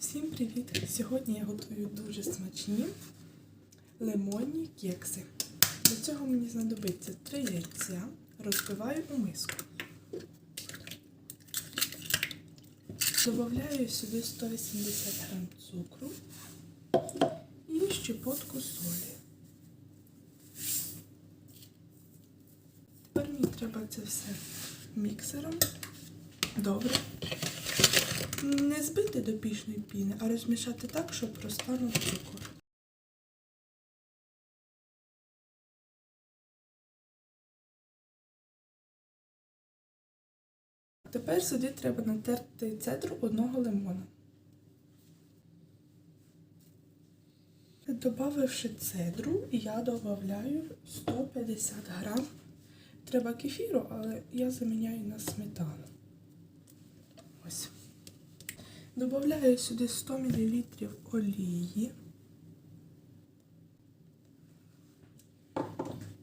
Всім привіт! Сьогодні я готую дуже смачні лимонні кекси. Для цього мені знадобиться 3 яйця. Розбиваю у миску. Добавляю сюди 180 г цукру і щепотку солі. Тепер мені треба це все міксером. Добре. Не збити до пішної піни, а розмішати так, щоб розтанув цукор. Тепер сюди треба натерти цедру одного лимона. Добавивши цедру, я додаю 150 грам. Треба кефіру, але я заміняю на сметану. Ось. Добавляю сюди 100 мл олії.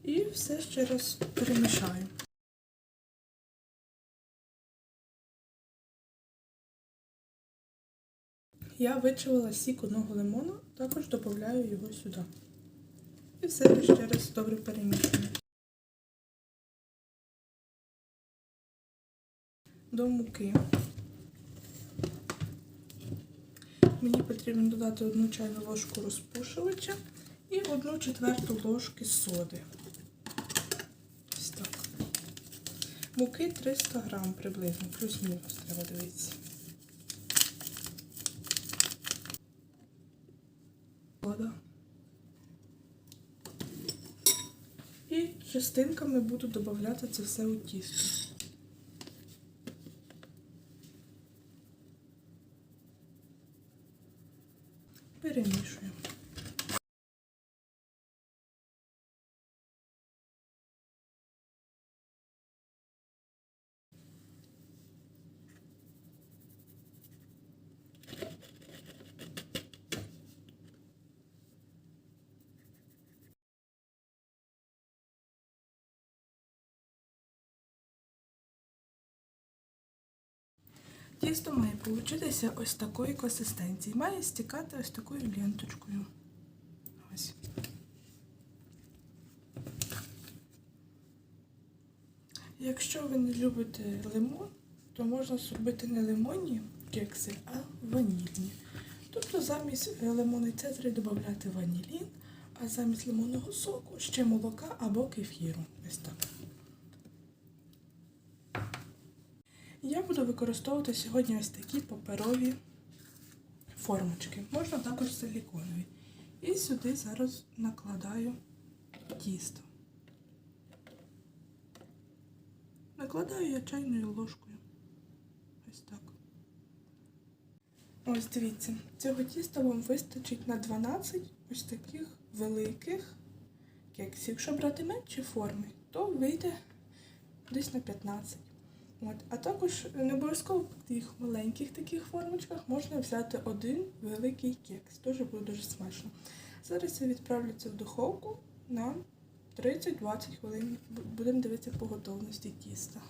І все ще раз перемішаю. Я вичавила сік одного лимону, також додаю його сюди. І все ще раз добре перемішую. До муки. Мені потрібно додати одну чайну ложку розпушувача і одну четверту ложки соди. Ось так. Муки 300 грам приблизно, плюс-мінус треба дивитися. Вода. І частинками буду додавати це все у тісто. Тісто має получитися ось такої консистенції. Має стікати ось такою ленточкою. Ось. Якщо ви не любите лимон, то можна зробити не лимонні кекси, а ванільні. Тобто замість лимонної цедри додати ванілін, а замість лимонного соку ще молока або кефіру. Ось так. Я буду використовувати сьогодні ось такі паперові формочки. Можна також силіконові. І сюди зараз накладаю тісто. Накладаю я чайною ложкою. Ось так. Ось дивіться, цього тіста вам вистачить на 12 ось таких великих кексів. Якщо брати менші форми, то вийде десь на 15. От. А також не обов'язково в тих маленьких таких формочках можна взяти один великий кекс. Дуже буде дуже смачно. Зараз я відправлю це в духовку на 30-20 хвилин. Будемо дивитися по готовності тіста.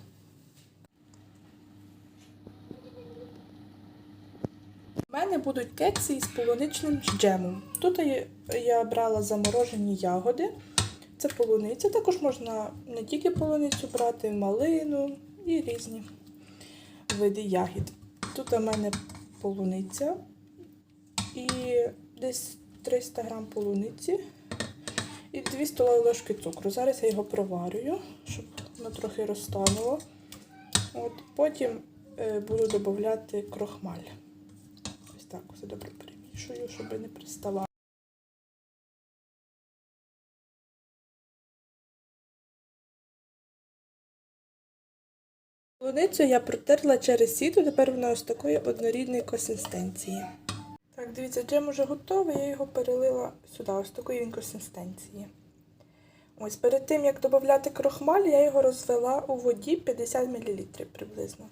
У мене будуть кекси із полуничним джемом. Тут я брала заморожені ягоди. Це полуниця. Також можна не тільки полуницю брати, малину і різні види ягід. Тут у мене полуниця і десь 300 грам полуниці і 2 столові ложки цукру. Зараз я його проварюю, щоб воно трохи розтануло. От, Потім е, буду додати крохмаль. Ось так все добре перемішую, щоб не приставало. Полуницю я протерла через сіту, тепер вона ось такої однорідної консистенції. Так, дивіться, джем уже готовий, я його перелила сюди, ось такої він консистенції. Ось перед тим, як додати крохмаль, я його розвела у воді 50 мл приблизно.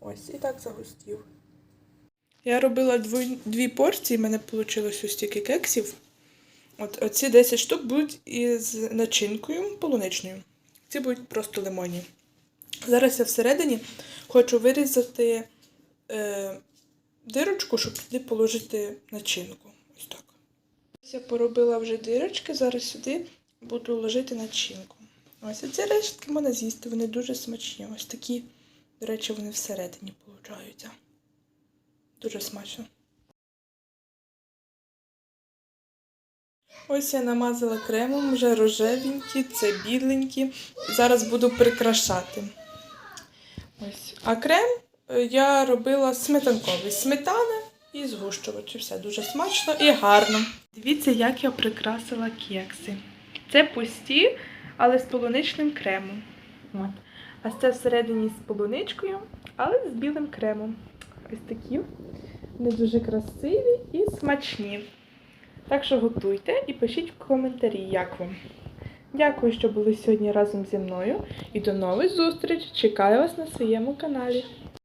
Ось, і так загустів. Я робила дві, дві порції, в мене вийшло ось стільки кексів. От Оці 10 штук будуть із начинкою полуничною. Ці будуть просто лимонні. Зараз я всередині хочу вирізати е, дирочку, щоб туди положити начинку. Ось так. Ось я поробила вже дирочки, зараз сюди буду ложити начинку. Ось ці рештки можна з'їсти, вони дуже смачні. Ось такі, до речі, вони всередині получаються. Дуже смачно. Ось я намазала кремом, вже рожевенькі, це біленькі. Зараз буду прикрашати. Ось. А крем е, я робила сметанковий. Сметана і згущувач. Все дуже смачно і гарно. Дивіться, як я прикрасила кекси. Це пусті, але з полуничним кремом. А це всередині з полуничкою, але з білим кремом. Ось такі. Вони дуже красиві і смачні. Так що готуйте і пишіть в коментарі, як вам. Дякую, що були сьогодні разом зі мною. І до нових зустріч! Чекаю вас на своєму каналі.